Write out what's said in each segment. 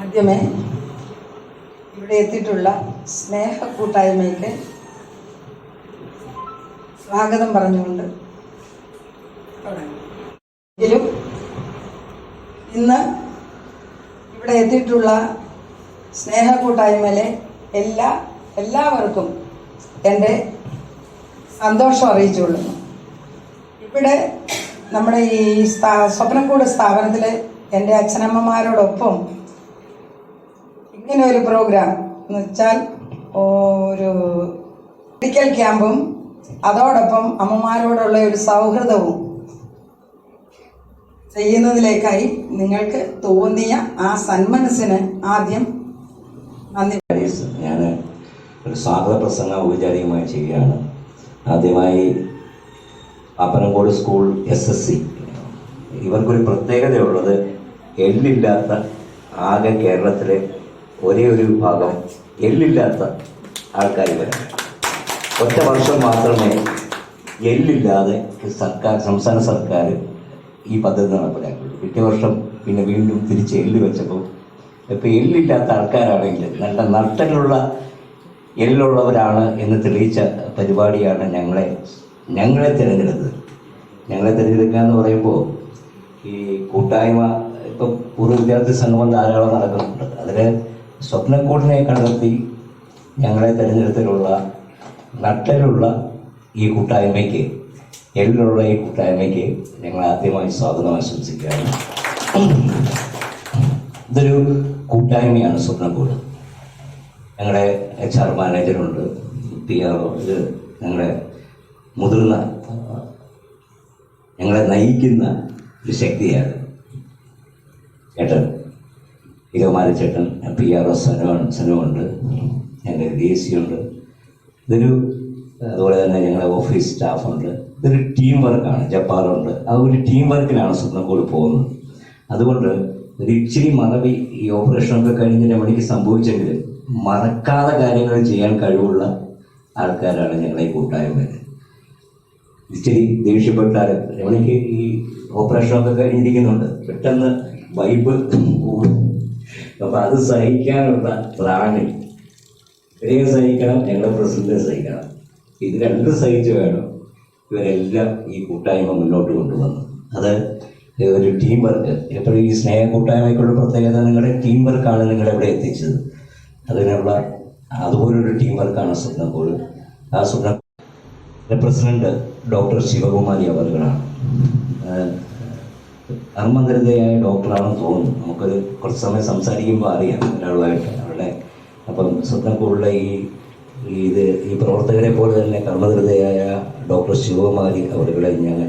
ആദ്യമേ ഇവിടെ എത്തിയിട്ടുള്ള സ്നേഹ കൂട്ടായ്മയ്ക്ക് സ്വാഗതം പറഞ്ഞുകൊണ്ട്. എങ്കിലും ഇന്ന് ഇവിടെ എത്തിയിട്ടുള്ള സ്നേഹ കൂട്ടായ്മയിലെ എല്ലാ എല്ലാവർക്കും എന്റെ സന്തോഷം അറിയിച്ചുകൊള്ളുന്നു ഇവിടെ നമ്മുടെ ഈ സ്ഥാ സ്വപ്നക്കൂട് സ്ഥാപനത്തിൽ എന്റെ അച്ഛനമ്മമാരോടൊപ്പം ഇങ്ങനെ ഒരു പ്രോഗ്രാം എന്ന് വെച്ചാൽ ഒരു മെഡിക്കൽ ക്യാമ്പും അതോടൊപ്പം അമ്മമാരോടുള്ള ഒരു സൗഹൃദവും ചെയ്യുന്നതിലേക്കായി നിങ്ങൾക്ക് തോന്നിയ ആ സന്മനസ്സിന് ആദ്യം നന്ദി. ഞാൻ ഒരു സ്വാഗത പ്രസംഗം ഔപചാരികമായി ചെയ്യുകയാണ്. ആദ്യമായി Pappanamcode school S S C ഇവർക്കൊരു പ്രത്യേകതയുള്ളത് എല്ലില്ലാത്ത ആകെ കേരളത്തിലെ ഒരേ ഒരു വിഭാഗം എല്ലില്ലാത്ത ആൾക്കാർ വരാം ഒറ്റ വർഷം മാത്രമേ എല്ലില്ലാതെ സർക്കാർ സംസ്ഥാന സർക്കാർ ഈ പദ്ധതി നടപ്പിലാക്കുള്ളൂ പിറ്റേ വർഷം പിന്നെ വീണ്ടും തിരിച്ച് എല്ല് വെച്ചപ്പോൾ ഇപ്പം എല്ലില്ലാത്ത ആൾക്കാരാണെങ്കിൽ നല്ല നട്ടലുള്ള എല്ലുള്ളവരാണ് എന്ന് തെളിയിച്ച പരിപാടിയാണ് ഞങ്ങളെ ഞങ്ങളെ തിരഞ്ഞെടുത്തത്. ഞങ്ങളെ തിരഞ്ഞെടുക്കുക എന്ന് പറയുമ്പോൾ ഈ കൂട്ടായ്മ ഇപ്പം പൂർവ വിദ്യാർത്ഥി സംഗമം ധാരാളം നടക്കുന്നുണ്ട്. അതിൽ സ്വപ്നക്കൂടിനെ കണ്ടെത്തി ഞങ്ങളെ തിരഞ്ഞെടുത്തിട്ടുള്ള നട്ടലുള്ള ഈ കൂട്ടായ്മയ്ക്ക് എല്ലുള്ള ഈ കൂട്ടായ്മയ്ക്ക് ഞങ്ങൾ ആദ്യമായി സ്വാഗതം ആശംസിക്കുകയാണ്. ഇതൊരു കൂട്ടായ്മയാണ് സ്വപ്നക്കൂട്. ഞങ്ങളുടെ എച്ച് ആർ മാനേജറുണ്ട് പി ആർ ഇത് ഞങ്ങളുടെ മുതിർന്ന ഞങ്ങളെ നയിക്കുന്ന ഒരു ശക്തിയാണ് ചേട്ടൻ ഇരമാരി ചേട്ടൻ പി ആർ ഒ സനോ സനോണ്ട് ഞങ്ങളുടെ ഡി എസ് സി ഉണ്ട് ഇതൊരു അതുപോലെ തന്നെ ഞങ്ങളുടെ ഓഫീസ് സ്റ്റാഫുണ്ട്. ഇതൊരു ടീം വർക്കാണ് ജപ്പാറുണ്ട്. ആ ഒരു ടീം വർക്കിലാണ് സ്വപ്നക്കൂട് പോകുന്നത്. അതുകൊണ്ട് ഒരു ഇച്ചിരി മറവി ഈ ഓപ്പറേഷനൊക്കെ കഴിഞ്ഞ് രമണിക്ക് സംഭവിച്ചെങ്കിലും മറക്കാതെ കാര്യങ്ങൾ ചെയ്യാൻ കഴിവുള്ള ആൾക്കാരാണ് ഞങ്ങളെ ഈ കൂട്ടായ്മയിൽ. ഇച്ചിരി ദേഷ്യപ്പെട്ടാൽ രമണിക്ക് ഈ ഓപ്പറേഷനൊക്കെ കഴിഞ്ഞിരിക്കുന്നുണ്ട് പെട്ടെന്ന് വൈബ് കൂടും. അപ്പം അത് സഹിക്കാനുള്ള ത്രാണി ഇവരെയും സഹിക്കണം ഞങ്ങളുടെ പ്രസിഡന്റിനെ സഹിക്കണം. ഇത് രണ്ടും സഹിച്ച് വേണം. ഇവരെല്ലാം ഈ കൂട്ടായ്മ മുന്നോട്ട് കൊണ്ടുവന്നു. അത് ഒരു ടീം വർക്ക് എപ്പോഴും ഈ സ്നേഹ കൂട്ടായ്മയ്ക്കുള്ള പ്രത്യേകത നിങ്ങളുടെ ടീം വർക്കാണ് നിങ്ങളെ ഇവിടെ എത്തിച്ചത്. അതിനുള്ള അതുപോലൊരു ടീം വർക്കാണ് സ്വപ്നപ്പോൾ ആ സ്വപ്ന പ്രസിഡന്റ് ഡോക്ടർ ശിവകുമാരി അവറുകളാണ്. അർമ്മകരുതയായ ഡോക്ടറാണെന്ന് തോന്നുന്നു. നമുക്ക് കുറച്ച് സമയം സംസാരിക്കുമ്പോൾ അറിയാം ഒരാളുമായിട്ട് അവരുടെ അപ്പം സ്വന്തം ഈ ഈ ഇത് ഈ പ്രവർത്തകരെ പോലെ തന്നെ കർമ്മകൃതയായ ഡോക്ടർ ശിവകുമാരി അവരുകളെ ഞങ്ങൾ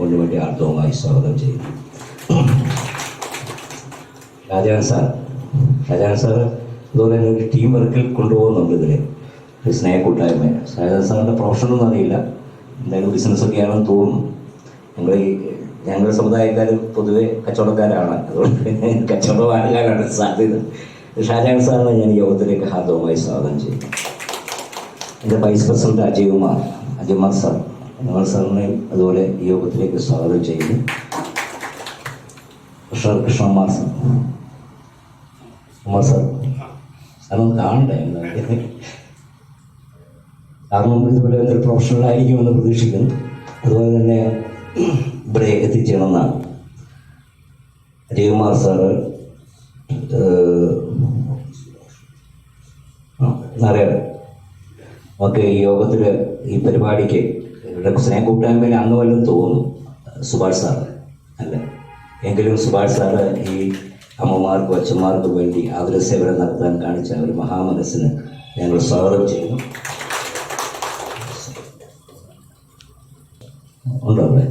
കൊണ്ടു വേണ്ടി ആർദ്രവുമായി സ്വാഗതം ചെയ്യുന്നു. രാജാൻ സാർ. രാജാൻ സാർ അതുപോലെ തന്നെ ഒരു ടീം വർക്കിൽ കൊണ്ടുപോകുന്നുണ്ട് ഇതിൽ ഒരു സ്നേഹക്കൂട്ടായ്മ. ഷാജാൻ പ്രൊഫഷൻ ഒന്നും അറിയില്ല. എന്തായാലും ബിസിനസ്സൊക്കെ ആണെന്ന് തോന്നുന്നു. ഞങ്ങൾ ഈ ഞങ്ങളുടെ സമുദായക്കാർ പൊതുവെ കച്ചവടക്കാരാണ്. അതുകൊണ്ട് കച്ചവടമാകാനാണ് സാധ്യത. ഷാജാൻ സാറിനെ ഞാൻ യോഗത്തിലേക്ക് ഹാർദവമായി സ്വാഗതം ചെയ്യുന്നു. എന്റെ vice president Ajay Kumar Ajay Kumar sir Kumar സാറിനെയും അതുപോലെ ഈ യോഗത്തിലേക്ക് സ്വാഗതം ചെയ്യുന്നു. കൃഷ്ണ കൃഷ്ണകുമാർ സാർ. കുമാർ സാർ. സാറൊന്ന് കാണണ്ടേ? കാരണം ഇതുപോലെ ഒരു പ്രൊഫഷണൽ ആയിരിക്കുമെന്ന് പ്രതീക്ഷിക്കുന്നു. അതുപോലെ തന്നെ ഇവിടെ എത്തിച്ചേണമെന്നാണ് രവികുമാർ സാറ് അറിയാം നമുക്ക് ഈ യോഗത്തിൽ ഈ പരിപാടിക്ക് സ്നേഹ കൂട്ടായ്മയിൽ വല്ലതും തോന്നുന്നു സുഭാഷ് സാറ് അല്ല? എങ്കിലും സുഭാഷ് സാറ് ഈ അമ്മമാർക്കും അച്ഛന്മാർക്കും വേണ്ടി ആതുര സേവനം നടത്താൻ കാണിച്ച ഒരു മഹാമനസ്സിന് ഞങ്ങൾ സ്വാഗതം ചെയ്യുന്നു. ഉണ്ടോ അവിടെ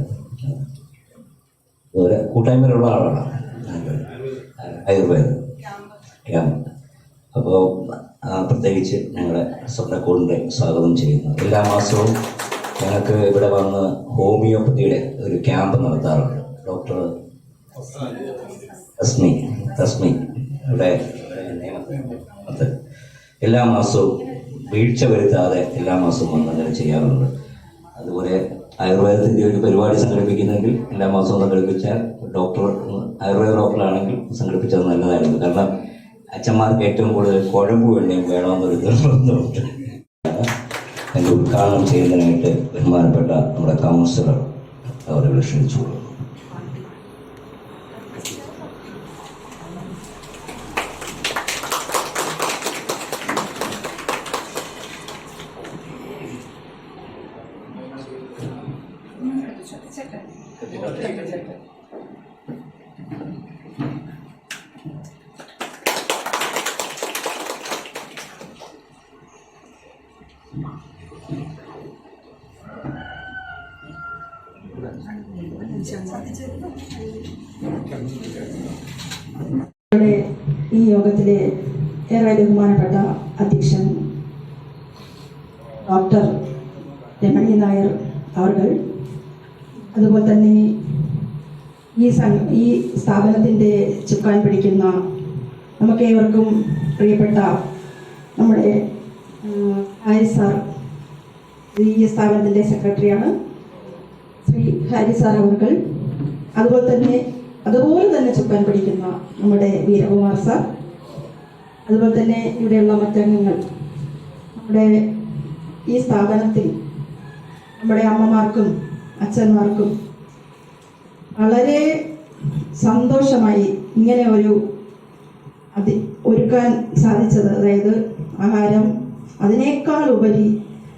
അതുപോലെ കൂട്ടായ്മയിലുള്ള ആളാണ്. ആയുർവേദം. ക്യാമ്പ്. അപ്പോൾ പ്രത്യേകിച്ച് ഞങ്ങളെ സ്വന്തക്കൂടിന്റെ സ്വാഗതം ചെയ്യുന്നു. എല്ലാ മാസവും ഞങ്ങൾക്ക് ഇവിടെ വന്ന് ഹോമിയോപ്പതിയുടെ ഒരു ക്യാമ്പ് നടത്താറുണ്ട്. ഡോക്ടർ തസ്മി തസ്മി ഇവിടെ എല്ലാ മാസവും വീഴ്ച വരുത്താതെ എല്ലാ മാസവും വന്ന് അങ്ങനെ ചെയ്യാറുണ്ട്. അതുപോലെ ആയുർവേദത്തിന്റെ ഒരു പരിപാടി സംഘടിപ്പിക്കുന്നെങ്കിൽ എല്ലാ മാസവും സംഘടിപ്പിച്ചാൽ ഡോക്ടർ ആയുർവേദ ഡോക്ടറാണെങ്കിൽ സംഘടിപ്പിച്ചത് നല്ലതായിരുന്നു. കാരണം അച്ഛന്മാർക്ക് ഏറ്റവും കൂടുതൽ കുഴമ്പ് വേണ്ടിയും വേണമെന്നൊരു നിർബന്ധമുണ്ട്. എന്റെ ഉദ്ഘാടനം ചെയ്യുന്നതിനായിട്ട് ബഹുമാനപ്പെട്ട നമ്മുടെ കൗൺസിലർ അവരെ ക്ഷണിച്ചു കൊടുക്കുന്നു ഇവിടെ ഈ യോഗത്തിലെ ഏറെ ബഹുമാനപ്പെട്ട അധ്യക്ഷൻ ഡോക്ടർ രമണി നായർ അവർ അതുപോലെ തന്നെ ഈ സംഘ ഈ സ്ഥാപനത്തിന്റെ ചുക്കാൻ പിടിക്കുന്ന നമുക്കേവർക്കും പ്രിയപ്പെട്ട നമ്മുടെ ഹാരി സാർ ഈ സ്ഥാപനത്തിന്റെ സെക്രട്ടറിയാണ് ശ്രീ ഹാരി സാർ അവർക്ക് അതുപോലെ തന്നെ അതുപോലെ തന്നെ ചുക്കാൻ പിടിക്കുന്ന നമ്മുടെ വീരകുമാർ സാർ. അതുപോലെ തന്നെ ഇവിടെയുള്ള മറ്റംഗങ്ങൾ. നമ്മുടെ ഈ സ്ഥാപനത്തിൽ നമ്മുടെ അമ്മമാർക്കും അച്ഛന്മാർക്കും വളരെ സന്തോഷമായി ഇങ്ങനെ ഒരു അതി ഒരുക്കാൻ സാധിച്ചത്. അതായത് ആഹാരം അതിനേക്കാൾ ഉപരി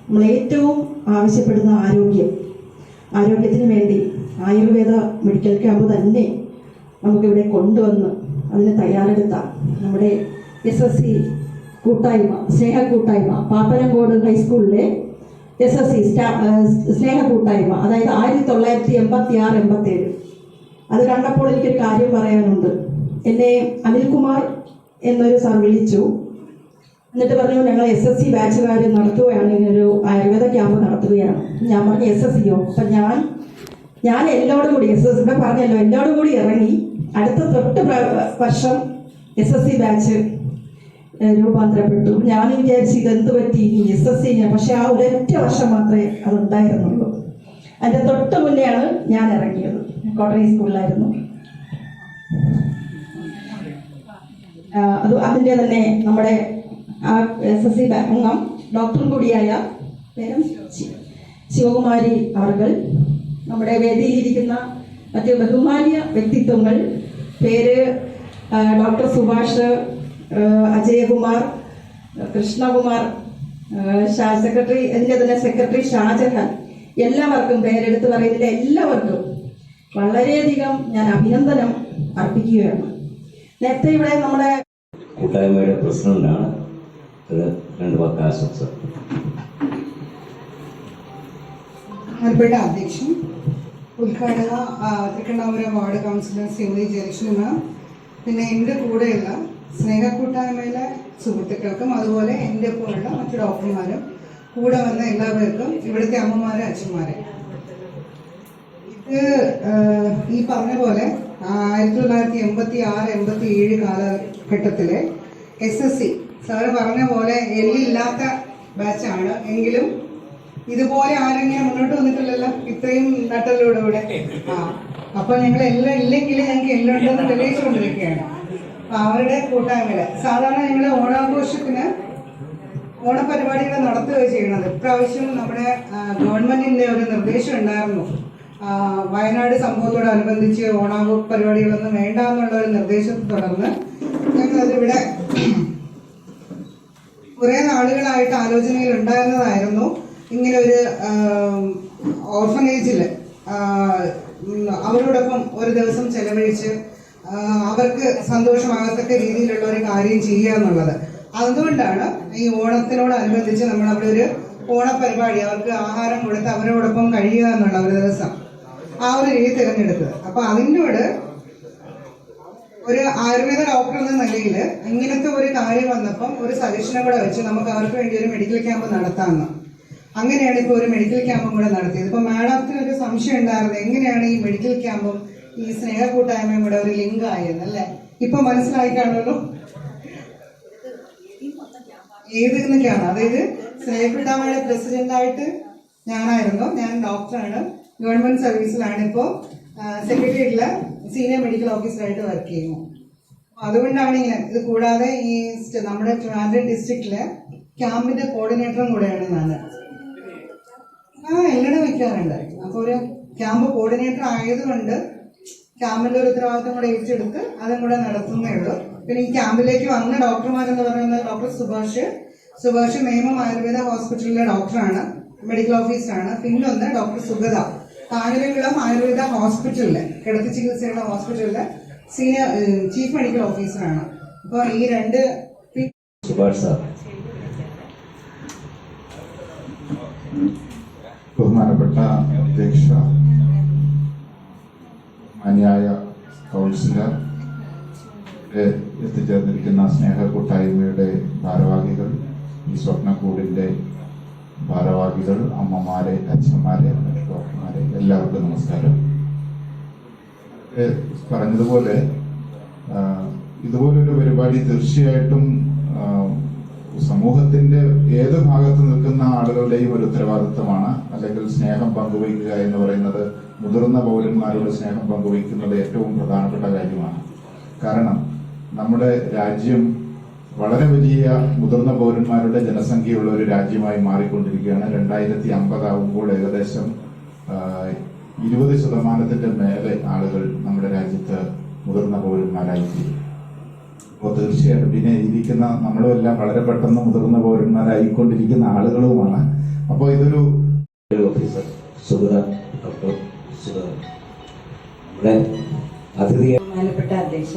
നമ്മൾ ഏറ്റവും ആവശ്യപ്പെടുന്ന ആരോഗ്യം. ആരോഗ്യത്തിന് വേണ്ടി ആയുർവേദ മെഡിക്കൽ ക്യാമ്പ് തന്നെ നമുക്കിവിടെ കൊണ്ടുവന്ന് അതിന് തയ്യാറെടുത്ത നമ്മുടെ എസ് എസ് സി കൂട്ടായ്മ സ്നേഹ കൂട്ടായ്മ പാപ്പനംകോട് ഹൈസ്കൂളിലെ എസ് എസ് സി സ്നേഹ കൂട്ടായ്മ അതായത് ആയിരത്തി തൊള്ളായിരത്തി എൺപത്തി ആറ് എൺപത്തി ഏഴ് അത് കണ്ടപ്പോൾ എനിക്കൊരു കാര്യം പറയാനുണ്ട്. എന്നെ അനിൽകുമാർ എന്നൊരു സാർ വിളിച്ചു. എന്നിട്ട് പറഞ്ഞു ഞങ്ങൾ എസ് എസ് സി ബാച്ചുകാർ നടത്തുകയാണ്. ഇങ്ങനൊരു ആയുർവേദ ക്യാമ്പ് നടത്തുകയാണ്. ഞാൻ പറഞ്ഞു എസ് എസ് സിയോ അപ്പം ഞാൻ ഞാൻ എല്ലോടും കൂടി എസ് എസ് ഇവിടെ പറഞ്ഞല്ലോ എല്ലോടും കൂടി ഇറങ്ങി അടുത്ത തൊട്ട് വർഷം എസ് എസ് സി ബാച്ച് രൂപാന്തരപ്പെട്ടു. ഞാൻ വിചാരിച്ചു ഇതെന്ത് പറ്റി? ഇനി എസ് എസ് സി പക്ഷെ ആ ഒരൊറ്റ വർഷം മാത്രമേ അതുണ്ടായിരുന്നുള്ളൂ. അതിന്റെ തൊട്ട് മുന്നെയാണ് ഞാൻ ഇറങ്ങിയത്. കോട്ടറി സ്കൂളിലായിരുന്നു അത് അതിന്റെ തന്നെ നമ്മുടെ ആ എസ് എസ് സി അംഗം ഡോക്ടറും കൂടിയായ പേരും ശിവകുമാരി അവർ നമ്മുടെ വേദിയിലിരിക്കുന്ന മറ്റ് ബഹുമാന്യ വ്യക്തിത്വങ്ങൾ പേര് ഡോക്ടർ സുഭാഷ് അജയകുമാർ കൃഷ്ണകുമാർ ഷാ സെക്രട്ടറി ഇതിന്റെ തന്നെ സെക്രട്ടറി ഷാജഹാൻ. എല്ലാവർക്കും പേരെടുത്ത് പറയുന്നില്ല എല്ലാവർക്കും വളരെയധികം ഞാൻ അഭിനന്ദനം അർപ്പിക്കുകയാണ്. നേരത്തെ ഇവിടെ നമ്മുടെ കൂട്ടായ്മയുടെ പ്രസിഡന്റാണ്. രണ്ട് ആശംസ. ബഹുമാനപ്പെട്ട അധ്യക്ഷൻ ഉദ്ഘാടന Thrikkannapuram ward councillor Simi Jayalakshmi ma'am. പിന്നെ എന്റെ കൂടെയുള്ള സ്നേഹക്കൂട്ടായ്മയിലെ സുഹൃത്തുക്കൾക്കും അതുപോലെ എന്റെ പോലുള്ള മറ്റു ഡോക്ടർമാരും കൂടെ വന്ന എല്ലാവർക്കും ഇവിടുത്തെ അമ്മമാരെ അച്ഛന്മാരെ. ഇത് ഈ പറഞ്ഞ പോലെ ആയിരത്തി തൊള്ളായിരത്തി എൺപത്തി ആറ് എൺപത്തി ഏഴ് കാലഘട്ടത്തിലെ എസ് എസ് സി സാറ് പറഞ്ഞ പോലെ എല്ലില്ലാത്ത ബാച്ചാണ്. എങ്കിലും ഇതുപോലെ ആരെങ്കിലും മുന്നോട്ട് വന്നിട്ടില്ലല്ലോ? ഇത്രയും നട്ടലിലൂടെ ആ അപ്പൊ ഞങ്ങൾ എല്ലാം ഇല്ലെങ്കിൽ ഞങ്ങൾക്ക് എല്ലാം ഉണ്ടെന്ന് തെളിയിച്ചുകൊണ്ടിരിക്കുകയാണ്. അവരുടെ കൂട്ടായ്മയിൽ. സാധാരണ ഞങ്ങൾ ഓണാഘോഷത്തിന് ഓണപരിപാടികൾ നടത്തുകയാണ് ചെയ്യുന്നത്. ഇപ്രാവശ്യം നമ്മുടെ ഗവൺമെന്റിന്റെ ഒരു നിർദ്ദേശം ഉണ്ടായിരുന്നു. വയനാട് സംഭവത്തോടനുബന്ധിച്ച് ഓണാഘോഷ പരിപാടികളൊന്നും വേണ്ട എന്നുള്ള ഒരു നിർദ്ദേശത്തെ തുടർന്ന് ഞങ്ങളതിവിടെ കുറെ നാളുകളായിട്ട് ആലോചനയിൽ ഉണ്ടായിരുന്നതായിരുന്നു ഇങ്ങനെ ഒരു ഓർഫനേജിൽ അവരോടൊപ്പം ഒരു ദിവസം ചെലവഴിച്ച് അവർക്ക് സന്തോഷമാകത്തക്ക രീതിയിലുള്ള ഒരു കാര്യം ചെയ്യുക എന്നുള്ളത്. അതുകൊണ്ടാണ് ഈ ഓണത്തിനോടനുബന്ധിച്ച് നമ്മൾ അവിടെ ഒരു ഓണപരിപാടി അവർക്ക് ആഹാരം കൊടുത്ത് അവരോടൊപ്പം കഴിയുക എന്നുള്ള ഒരു ദിവസം ആ ഒരു രീതി തിരഞ്ഞെടുത്തത്. അപ്പൊ അതിനോട് ഒരു ആയുർവേദ ഡോക്ടർ എന്ന നിലയിൽ ഇങ്ങനത്തെ ഒരു കാര്യം വന്നപ്പം ഒരു സജഷനും കൂടെ വെച്ച് നമുക്ക് അവർക്ക് വേണ്ടി ഒരു മെഡിക്കൽ ക്യാമ്പ് നടത്താമെന്ന്. അങ്ങനെയാണ് ഇപ്പോൾ ഒരു മെഡിക്കൽ ക്യാമ്പും കൂടെ നടത്തിയത്. ഇപ്പൊ മാഡത്തിന് ഒരു സംശയം ഉണ്ടായിരുന്നത് എങ്ങനെയാണ് ഈ മെഡിക്കൽ ക്യാമ്പും ഈ സ്നേഹ കൂട്ടായ്മയും കൂടെ ഒരു ലിങ്ക് അല്ലേ ഇപ്പൊ മനസ്സിലായി കാണുമല്ലോ? ഏത് എന്നൊക്കെയാണ് അതായത് പ്രസിഡന്റ് ആയിട്ട് ഞാനായിരുന്നു. ഞാൻ ഡോക്ടറാണ്. ഗവൺമെന്റ് സർവീസിലാണ് ഇപ്പോ. സെക്രട്ടറിയിലെ സീനിയർ മെഡിക്കൽ ഓഫീസറായിട്ട് വർക്ക് ചെയ്യുന്നു. അതുകൊണ്ടാണ് ഇങ്ങനെ. ഇത് കൂടാതെ ഈ നമ്മുടെ ട്രിവാൻഡ്രം ഡിസ്ട്രിക്റ്റിലെ ക്യാമ്പിന്റെ കോർഡിനേറ്ററും കൂടെയാണ് ഞാൻ. ആ എല്ലാം വെക്കാറുണ്ട്. അപ്പോൾ ഒരു ക്യാമ്പ് കോർഡിനേറ്റർ ആയതുകൊണ്ട് ക്യാമ്പിന്റെ ഒരു ഉത്തരവാദിത്വം കൂടെ ഏറ്റെടുത്ത് അതും കൂടെ നടത്തുന്നേ ഉള്ളൂ. പിന്നെ ഈ ക്യാമ്പിലേക്ക് വന്ന ഡോക്ടർമാരെന്ന് പറയുന്നത് ഡോക്ടർ സുഭാഷ്. സുഭാഷ് മേമം ആയുർവേദ ഹോസ്പിറ്റലിലെ ഡോക്ടറാണ്. മെഡിക്കൽ ഓഫീസറാണ്. പിന്നൊന്ന് ഡോക്ടർ സുഗത. കാഞ്ഞിരംകുളം ആയുർവേദ ഹോസ്പിറ്റലിലെ കിടത്തി ചികിത്സയുള്ള ഹോസ്പിറ്റലിലെ സീനിയർ ചീഫ് മെഡിക്കൽ ഓഫീസറാണ്. അപ്പോൾ ഈ രണ്ട് പി- സുഭാഷ് സാർ. ബഹുമാനപ്പെട്ട അധ്യക്ഷ മാന്യായ കൗൺസിലർ എത്തിച്ചേർന്നിരിക്കുന്ന സ്നേഹ കൂട്ടായ്മയുടെ ഭാരവാഹികൾ ഈ സ്വപ്നക്കൂടിന്റെ ഭാരവാഹികൾ അമ്മമാരെ അച്ഛന്മാരെ ഡോക്ടർമാരെ എല്ലാവർക്കും നമസ്കാരം. പറഞ്ഞതുപോലെ ഇതുപോലൊരു പരിപാടി തീർച്ചയായിട്ടും സമൂഹത്തിന്റെ ഏത് ഭാഗത്ത് നിൽക്കുന്ന ആളുകളുടെയും ഒരു ഉത്തരവാദിത്തമാണ് അല്ലെങ്കിൽ സ്നേഹം പങ്കുവയ്ക്കുക എന്ന് പറയുന്നത് മുതിർന്ന പൗരന്മാരോട് സ്നേഹം പങ്കുവയ്ക്കുന്നത് ഏറ്റവും പ്രധാനപ്പെട്ട കാര്യമാണ്. കാരണം നമ്മുടെ രാജ്യം വളരെ വലിയ മുതിർന്ന പൗരന്മാരുടെ ജനസംഖ്യയുള്ള ഒരു രാജ്യമായി മാറിക്കൊണ്ടിരിക്കുകയാണ്. രണ്ടായിരത്തി അമ്പതാവുമ്പോൾ ഏകദേശം ഇരുപത് ശതമാനത്തിന്റെ മേലെ ആളുകൾ നമ്മുടെ രാജ്യത്ത് മുതിർന്ന പൗരന്മാരായി തീരും അപ്പോൾ തീർച്ചയായിട്ടും പിന്നെ ഇരിക്കുന്ന നമ്മളും എല്ലാം വളരെ പെട്ടെന്ന് മുതിർന്ന പൗരന്മാരായിക്കൊണ്ടിരിക്കുന്ന ആളുകളുമാണ്. അപ്പോൾ ഇതൊരു ഓഫീസർ സുഗത ഡോക്ടർ നമ്മുടെ ബഹുമാനപ്പെട്ട അധ്യക്ഷ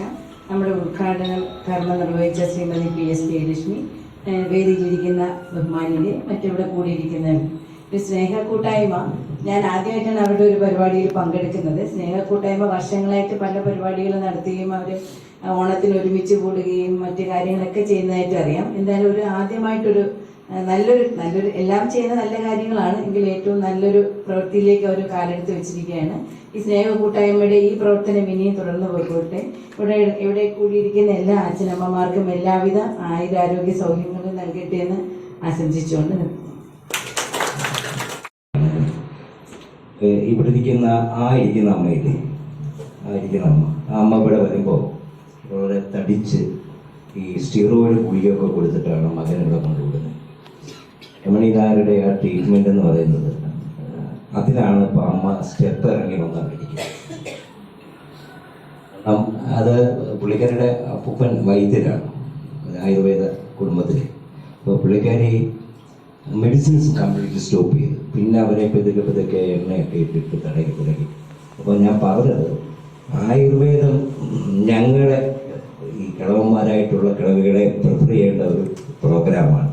നമ്മുടെ ഉദ്ഘാടന കർമ്മം നിർവഹിച്ച ശ്രീമതി പി എസ് ജയലക്ഷ്മി വേദിയിലിരിക്കുന്ന ബഹുമാനിയെ മറ്റിവിടെ കൂടിയിരിക്കുന്ന ഒരു സ്നേഹ കൂട്ടായ്മ ഞാൻ ആദ്യമായിട്ടാണ് അവരുടെ ഒരു പരിപാടിയിൽ പങ്കെടുക്കുന്നത്. സ്നേഹ കൂട്ടായ്മ വർഷങ്ങളായിട്ട് പല പരിപാടികൾ നടത്തുകയും അവർ ഓണത്തിന് ഒരുമിച്ച് കൂടുകയും മറ്റു കാര്യങ്ങളൊക്കെ ചെയ്യുന്നതായിട്ട് അറിയാം. എന്തായാലും ഒരു ആദ്യമായിട്ടൊരു നല്ലൊരു നല്ലൊരു എല്ലാം ചെയ്യുന്ന നല്ല കാര്യങ്ങളാണ്. എങ്കിൽ ഏറ്റവും നല്ലൊരു പ്രവൃത്തിയിലേക്ക് അവർ കാലെടുത്ത് വെച്ചിരിക്കുകയാണ്. ഈ സ്നേഹ കൂട്ടായ്മയുടെ ഈ പ്രവർത്തനം ഇനിയും തുടർന്ന് പോയിക്കോട്ടെ. ഇവിടെ ഇവിടെ കൂടിയിരിക്കുന്ന എല്ലാ അച്ഛനമ്മമാർക്കും എല്ലാവിധ ആയുരാരോഗ്യ സൗകര്യങ്ങളും നൽകട്ടെ എന്ന് ആശംസിച്ചുകൊണ്ട് ഇവിടെ ഇരിക്കുന്ന ആ ഇരിക്കുന്ന അമ്മയില്ലേ? ആ ഇരിക്കുന്ന അമ്മ. ആ അമ്മ ഇവിടെ വരുമ്പോൾ വളരെ തടിച്ച് ഈ സ്റ്റീറോയിഡ് ഗുളികയൊക്കെ കൊടുത്തിട്ടാണ് മകൻ ഇവിടെ കൊണ്ടുവിടുന്നത്. രമണികാരുടെ ആ ട്രീറ്റ്മെന്റ് എന്ന് പറയുന്നത് അതിലാണ് ഇപ്പൊ അമ്മ സ്റ്റെപ്പ് ഇറങ്ങി വന്നുകൊണ്ടിരിക്കുന്നത് അത് പുള്ളിക്കാരുടെ അപ്പൂപ്പൻ വൈദ്യരാണ് ആയുർവേദ കുടുംബത്തിൽ അപ്പോൾ പുള്ളിക്കാരി മെഡിസിൻസ് കംപ്ലീറ്റ് സ്റ്റോപ്പ് ചെയ്തു. പിന്നെ അവരെ പതുക്കെ പതുക്കെ എണ്ണയൊക്കെ ഇട്ടിട്ട് തടയി തുടങ്ങി അപ്പോൾ ഞാൻ പറഞ്ഞത് ആയുർവേദം ഞങ്ങളെ ഈ കിളവന്മാരായിട്ടുള്ള കിളവുകളെ പ്രിഫർ ചെയ്യേണ്ട ഒരു പ്രോഗ്രാമാണ്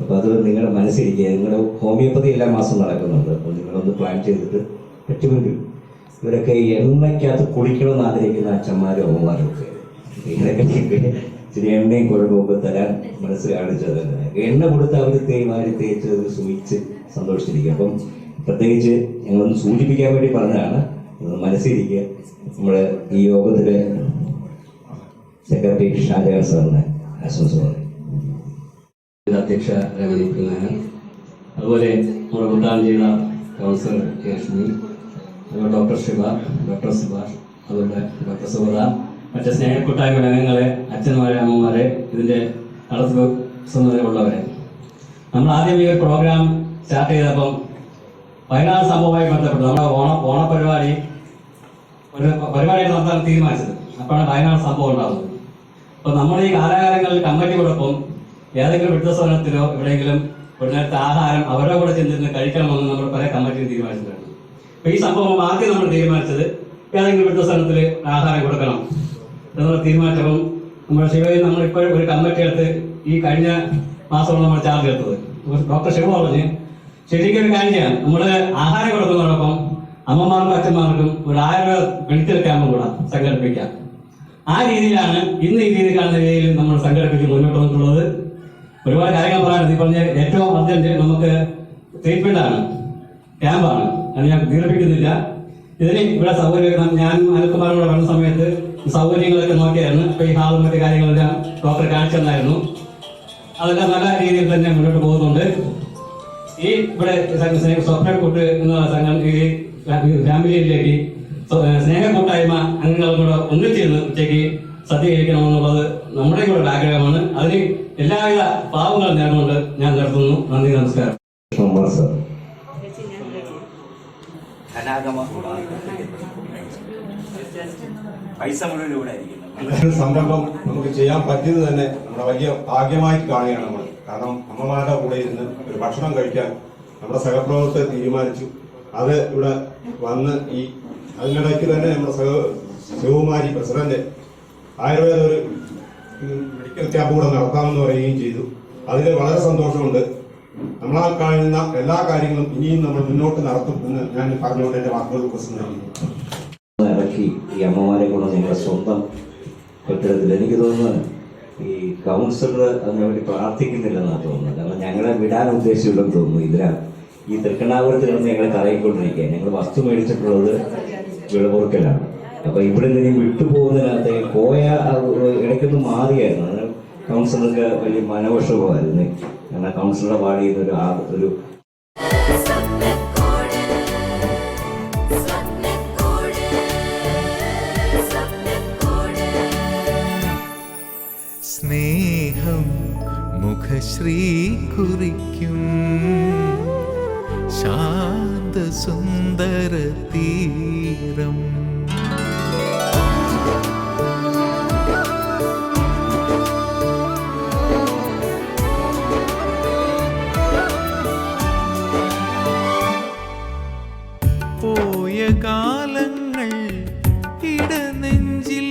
അപ്പോൾ അത് നിങ്ങളുടെ മനസ്സിരിക്കുക. നിങ്ങളുടെ ഹോമിയോപ്പതി എല്ലാ മാസവും നടക്കുന്നുണ്ട്. അപ്പോൾ നിങ്ങളൊന്ന് പ്ലാൻ ചെയ്തിട്ട് പറ്റുമെങ്കിൽ ഇവരൊക്കെ എണ്ണയ്ക്കകത്ത് കുളിക്കണമെന്ന് ആഗ്രഹിക്കുന്ന അച്ഛന്മാരും അമ്മമാരും ഒക്കെ. ഇവരൊക്കെ ഇച്ചിരി എണ്ണയും കുഴമ്പൊക്കെ തരാൻ മനസ്സ് കാണിച്ചത് എണ്ണ കൊടുത്ത് അവർ തേമാരി തേച്ച് സൂക്ഷിച്ച് സന്തോഷിച്ചിരിക്കുക അപ്പം പ്രത്യേകിച്ച് ഞങ്ങളൊന്ന് സൂചിപ്പിക്കാൻ വേണ്ടി പറഞ്ഞതാണ്. മനസ്സിരിക്കുക. നമ്മുടെ ഈ യോഗത്തിലെ സെക്രട്ടറി ഷാജഹാൻ സാറിന് ആശംസ അധ്യക്ഷ രമണി പിള്ളാണ് അതുപോലെ ഉദ്ഘാടനം ചെയ്ത കൗൺസിലർ ലക്ഷ്മി അതുപോലെ ഡോക്ടർ ശിവ ഡോക്ടർ സുഭാഷ് അതുപോലെ ഡോക്ടർ സുഗത മറ്റ് സ്നേഹക്കൂട്ടായ്മ അംഗങ്ങളെ അച്ഛന്മാരെ അമ്മമാരെ ഇതിന്റെ നടത്തിപ്പ് നമ്മൾ ആദ്യം ഈ ഒരു പ്രോഗ്രാം സ്റ്റാർട്ട് ചെയ്തപ്പം വയനാട് സംഭവവുമായി ബന്ധപ്പെട്ട് നമ്മുടെ ഓണ ഓണപരിപാടി ഒരു പരിപാടി നടത്താൻ തീരുമാനിച്ചത്. അപ്പോഴാണ് വയനാട് സംഭവം ഉണ്ടാകുന്നത്. അപ്പൊ നമ്മുടെ ഈ കാലാകാലങ്ങളിൽ കമ്മിറ്റിയോടൊപ്പം ഏതെങ്കിലും വൃദ്ധസദനത്തിലോ എവിടെയെങ്കിലും ഒരു നേരത്തെ ആഹാരം അവരുടെ കൂടെ ചെന്നിരുന്ന് കഴിക്കണമെന്ന് നമ്മൾ പല കമ്മിറ്റിയും തീരുമാനിച്ചിട്ടുണ്ട്. അപ്പൊ ഈ സംഭവം ആദ്യം നമ്മൾ തീരുമാനിച്ചത് ഏതെങ്കിലും വൃദ്ധസദനത്തിൽ ആഹാരം കൊടുക്കണം എന്നുള്ള തീരുമാനിച്ചപ്പം നമ്മുടെ ശിവയിൽ നമ്മൾ ഇപ്പോഴും ഒരു കമ്മിറ്റി എടുത്ത് ഈ കഴിഞ്ഞ മാസമാണ് നമ്മൾ ചാർജ് എടുത്തത്. ഡോക്ടർ ശിവ പറഞ്ഞ് ശരിക്കും ഒരു കാര്യം നമ്മൾ ആഹാരം കൊടുക്കുന്നതോടൊപ്പം അമ്മമാർക്കും അച്ഛന്മാർക്കും ഒരു ആയുർവേദ മെഡിക്കൽ ക്യാമ്പ് കൂടാ സംഘടിപ്പിക്കാം. ആ രീതിയിലാണ് ഇന്ന് ഈ രീതി കാണുന്ന രീതിയിൽ നമ്മൾ സംഘടിപ്പിച്ച് മുന്നോട്ട് വന്നിട്ടുള്ളത്. ഒരുപാട് കാര്യങ്ങൾ പറയാനുണ്ട്. ഈ പറഞ്ഞ ഏറ്റവും അർജന്റ് നമുക്ക് ട്രീറ്റ്മെന്റ് ആണ്. ക്യാമ്പാണ് അത് ഞാൻ ദീർഘിപ്പിക്കുന്നില്ല ഇതിന് ഇവിടെ സൗകര്യം ഞാൻ അനിൽകുമാരോട് വന്ന സമയത്ത് സൗകര്യങ്ങളൊക്കെ നോക്കിയായിരുന്നു. ഇപ്പൊ ഈ ഹാളും മറ്റു കാര്യങ്ങളെല്ലാം ഡോക്ടർ കാണിച്ചു തന്നായിരുന്നു. അതെല്ലാം നല്ല രീതിയിൽ തന്നെ മുന്നോട്ട് പോകുന്നുണ്ട്. ഈ ഇവിടെ സ്വപ്ന കൂട്ട് എന്ന സംഘം ഈ ഫാമിലിയിലേക്ക് സ്നേഹ കൂട്ടായ്മ അംഗങ്ങളും കൂടെ ഒന്നിച്ചിരുന്ന് ഉച്ചയ്ക്ക് സദ്യ കഴിക്കണമെന്നുള്ളത് നമ്മുടെ കൂടെ ഒരു ആഗ്രഹമാണ്. അതിന് എല്ലാവിധ പാവങ്ങളും നേർന്നുകൊണ്ട് ഞാൻ നിർത്തുന്നു. നന്ദി നമസ്കാരം. സർ. പൈസ മുഴുവൻ ഇവിടെ സംരംഭം നമുക്ക് ചെയ്യാൻ പറ്റിയത് തന്നെ നമ്മുടെ വലിയ ഭാഗ്യമായിട്ട് കാണുകയാണ് നമ്മൾ. കാരണം അമ്മമാരുടെ കൂടെ ഇരുന്ന് ഒരു ഭക്ഷണം കഴിക്കാൻ നമ്മുടെ സഹപ്രവർത്തകർ തീരുമാനിച്ചു. അത് ഇവിടെ വന്ന് ഈ അതിനിടയ്ക്ക് തന്നെ നമ്മുടെ സഹ ശിവകുമാരി പ്രസിഡന്റ് ആയുർവേദ ഒരു മെഡിക്കൽ ക്യാമ്പ് കൂടെ നടത്താമെന്ന് പറയുകയും ചെയ്തു. അതിൽ വളരെ സന്തോഷമുണ്ട്. നമ്മളാൽ കാണുന്ന എല്ലാ കാര്യങ്ങളും ഇനിയും നമ്മൾ മുന്നോട്ട് നടത്തും എന്ന് ഞാൻ പറഞ്ഞുകൊണ്ട് എന്റെ വാക്കുകൾ പ്രശ്നം ഇറക്കി ഈ അമ്മമാരെ കൊണ്ട് നിങ്ങളുടെ സ്വന്തം കെട്ടിടത്തിൽ എനിക്ക് തോന്നുന്നത് ഈ കൗൺസിലർ അതിനുവേണ്ടി പ്രാർത്ഥിക്കുന്നില്ലെന്നാണ് തോന്നുന്നത്. കാരണം ഞങ്ങളെ വിടാൻ ഉദ്ദേശിച്ചില്ലെന്ന് തോന്നുന്നു ഇതിലാണ് ഈ തൃക്കണ്ണാപുരത്തിൽ നിന്ന് ഞങ്ങളെ കറയിക്കൊണ്ടിരിക്കുക ഞങ്ങൾ വസ്തു മേടിച്ചിട്ടുള്ളത് വിളപൊറുക്കലാണ് അപ്പൊ ഇവിടെ നിന്ന് വിട്ടുപോകുന്നതിനകത്ത് പോയ ഇടയ്ക്കൊന്ന് മാറിയായിരുന്നു. അതിന് കൗൺസിലർക്ക് വലിയ മനവശമായിരുന്നു കാരണം കൗൺസിലറുടെ പാടി ഒരു ആ- ഒരു സ്നേഹം മുഖശ്രീ കുറിക്കും ശാന്ത സുന്ദര തീരം പോയ കാലങ്ങൾ ഇടനെഞ്ചിൽ